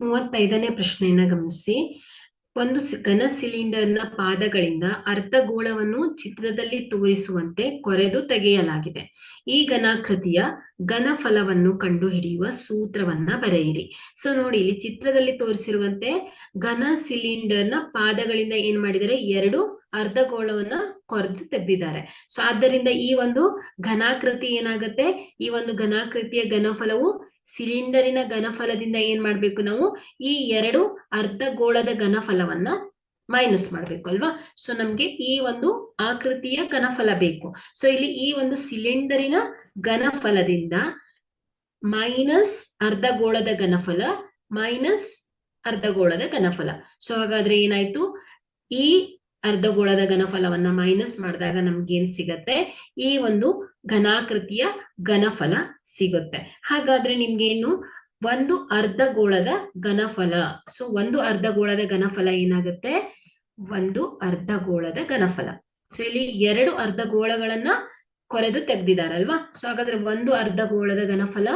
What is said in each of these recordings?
ಮೂವತ್ತೈದನೇ ಪ್ರಶ್ನೆಯನ್ನ ಗಮನಿಸಿ. ಒಂದು ಘನ ಸಿಲಿಂಡರ್ನ ಪಾದಗಳಿಂದ ಅರ್ಧಗೋಳವನ್ನು ಚಿತ್ರದಲ್ಲಿ ತೋರಿಸುವಂತೆ ಕೊರೆದು ತೆಗೆಯಲಾಗಿದೆ. ಈ ಘನಾಕೃತಿಯ ಘನಫಲವನ್ನು ಕಂಡುಹಿಡಿಯುವ ಸೂತ್ರವನ್ನ ಬರೆಯಿರಿ. ಸೊ ನೋಡಿ, ಇಲ್ಲಿ ಚಿತ್ರದಲ್ಲಿ ತೋರಿಸಿರುವಂತೆ ಘನ ಸಿಲಿಂಡರ್ನ ಪಾದಗಳಿಂದ ಏನ್ ಮಾಡಿದರೆ ಎರಡು ಅರ್ಧಗೋಳವನ್ನ ಕೊರೆದು ತೆಗೆದಿದ್ದಾರೆ. ಸೊ ಆದ್ದರಿಂದ ಈ ಒಂದು ಘನಾಕೃತಿ ಏನಾಗುತ್ತೆ? ಈ ಒಂದು ಘನಾಕೃತಿಯ ಘನಫಲವು ಸಿಲಿಂಡರಿನ ಘನಫಲದಿಂದ ಏನ್ ಮಾಡ್ಬೇಕು ನಾವು? ಈ ಎರಡು ಅರ್ಧಗೋಳದ ಘನಫಲವನ್ನ ಮೈನಸ್ ಮಾಡ್ಬೇಕು ಅಲ್ವಾ? ಸೊ ನಮ್ಗೆ ಈ ಒಂದು ಆಕೃತಿಯ ಘನಫಲ ಬೇಕು. ಸೊ ಇಲ್ಲಿ ಈ ಒಂದು ಸಿಲಿಂಡರಿನ ಘನಫಲದಿಂದ ಮೈನಸ್ ಅರ್ಧಗೋಳದ ಘನಫಲ ಮೈನಸ್ ಅರ್ಧಗೋಳದ ಘನಫಲ. ಸೊ ಹಾಗಾದ್ರೆ ಏನಾಯ್ತು? ಈ ಅರ್ಧಗೋಳದ ಘನಫಲವನ್ನ ಮೈನಸ್ ಮಾಡಿದಾಗ ನಮ್ಗೆ ಏನ್ ಸಿಗತ್ತೆ? ಈ ಒಂದು ಘನಾಕೃತಿಯ ಘನಫಲ ಸಿಗುತ್ತೆ. ಹಾಗಾದ್ರೆ ನಿಮ್ಗೇನು? ಒಂದು ಅರ್ಧಗೋಳದ ಘನಫಲ. ಸೊ ಒಂದು ಅರ್ಧಗೋಳದ ಘನಫಲ ಏನಾಗುತ್ತೆ? ಒಂದು ಅರ್ಧಗೋಳದ ಘನಫಲ. ಸೊ ಇಲ್ಲಿ ಎರಡು ಅರ್ಧಗೋಳಗಳನ್ನ ಕೊರೆದು ತೆಗ್ದಿದಾರಲ್ವಾ? ಸೊ ಹಾಗಾದ್ರೆ ಒಂದು ಅರ್ಧಗೋಳದ ಘನಫಲ,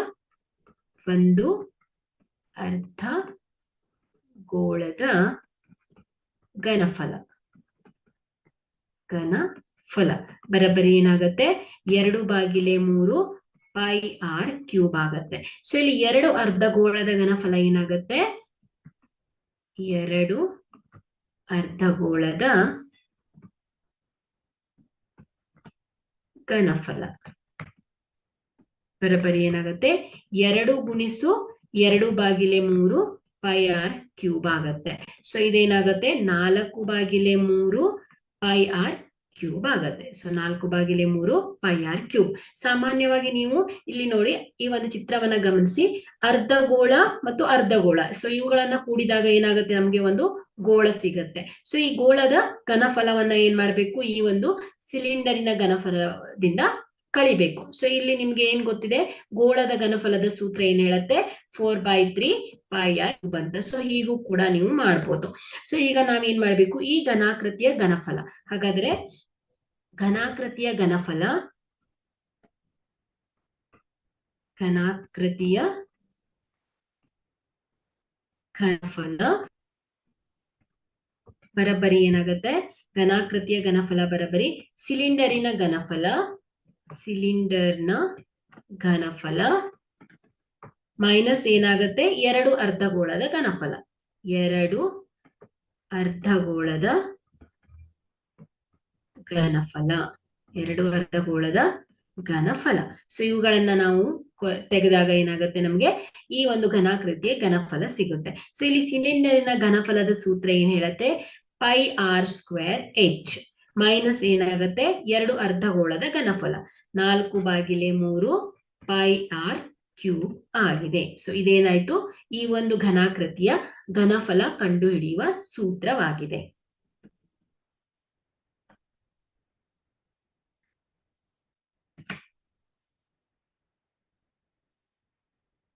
ಒಂದು ಅರ್ಧ ಗೋಳದ ಘನಫಲ ಘನಫಲ ಬರಬರಿ ಏನಾಗತ್ತೆ? ಎರಡು ಬಾಗಿಲೆ ಮೂರು ಪೈ ಆರ್ ಕ್ಯೂಬ್ ಆಗತ್ತೆ. ಸೊ ಇಲ್ಲಿ ಎರಡು ಅರ್ಧಗೋಳದ ಘನಫಲ ಏನಾಗತ್ತೆ? ಎರಡು ಅರ್ಧಗೋಳದ ಘನಫಲ. ಬರಬರಿ ಏನಾಗತ್ತೆ? ಎರಡು ಗುಣಿಸು ಎರಡು ಬಾಗಿಲೆ ಮೂರು ಪೈ ಆರ್ ಕ್ಯೂಬ್ ಆಗತ್ತೆ. ಸೊ ಇದೇನಾಗತ್ತೆ? ನಾಲ್ಕು ಬಾಗಿಲೆ ಮೂರು ಪೈ ಆರ್ ಕ್ಯೂಬ್ ಆಗತ್ತೆ. ಸೊ ನಾಲ್ಕು ಬಾಗಿಲೆ ಮೂರು ಪೈ ಆರ್ ಕ್ಯೂಬ್ ಸಾಮಾನ್ಯವಾಗಿ ನೀವು ಇಲ್ಲಿ ನೋಡಿ ಈ ಒಂದು ಚಿತ್ರವನ್ನ ಗಮನಿಸಿ. ಅರ್ಧಗೋಳ ಮತ್ತು ಅರ್ಧಗೋಳ ಸೊ ಇವುಗಳನ್ನ ಕೂಡಿದಾಗ ಏನಾಗುತ್ತೆ? ನಮ್ಗೆ ಒಂದು ಗೋಳ ಸಿಗತ್ತೆ. ಸೊ ಈ ಗೋಳದ ಘನಫಲವನ್ನ ಏನ್ ಮಾಡ್ಬೇಕು? ಈ ಒಂದು ಸಿಲಿಂಡರಿನ ಘನಫಲದಿಂದ ಕಳಿಬೇಕು. ಸೊ ಇಲ್ಲಿ ನಿಮ್ಗೆ ಏನ್ ಗೊತ್ತಿದೆ? ಗೋಳದ ಘನಫಲದ ಸೂತ್ರ ಏನ್ ಹೇಳತ್ತೆ? Four by three pi r ಬಂತ ಸೊ ಹೀಗೂ ಕೂಡ ನೀವು ಮಾಡ್ಬೋದು. ಸೊ ಈಗ ನಾವೇನ್ ಮಾಡ್ಬೇಕು? ಈ ಘನಾಕೃತಿಯ ಘನಫಲ. ಹಾಗಾದ್ರೆ ಘನಾಕೃತಿಯ ಘನಫಲ ಘನಾಕೃತಿಯ ಘನಫಲ ಬರಬರಿ ಏನಾಗುತ್ತೆ? ಘನಾಕೃತಿಯ ಘನಫಲ ಬರಬರಿ. ಸಿಲಿಂಡರಿನ ಘನಫಲ ಸಿಲಿಂಡರ್ನ ಘನಫಲ ಮೈನಸ್ ಏನಾಗುತ್ತೆ? ಎರಡು ಅರ್ಧಗೋಳದ ಘನಫಲ. ಎರಡು ಅರ್ಧಗೋಳದ ಘನಫಲ. ಎರಡು ಅರ್ಧಗೋಳದ ಘನಫಲ. ಸೊ ಇವುಗಳನ್ನ ನಾವು ತೆಗೆದಾಗ ಏನಾಗುತ್ತೆ ನಮ್ಗೆ? ಈ ಒಂದು ಘನಾಕೃತಿಯ ಘನಫಲ ಸಿಗುತ್ತೆ. ಸೊ ಇಲ್ಲಿ ಸಿಲಿಂಡರ್ನ ಘನಫಲದ ಸೂತ್ರ ಏನ್ ಹೇಳತ್ತೆ? Pi r square h minus ಏನಾಗುತ್ತೆ? ಎರಡು ಅರ್ಧಗೋಳದ ಘನಫಲ. ನಾಲ್ಕು ಬಾಗಿಲೆ ಮೂರು ಪೈ ಆರ್ ಕ್ಯೂಬ್ ಆಗಿದೆ. ಸೊ ಇದೇನಾಯ್ತು? ಈ ಒಂದು ಘನಾಕೃತಿಯ ಘನಫಲ ಕಂಡುಹಿಡಿಯುವ ಸೂತ್ರವಾಗಿದೆ.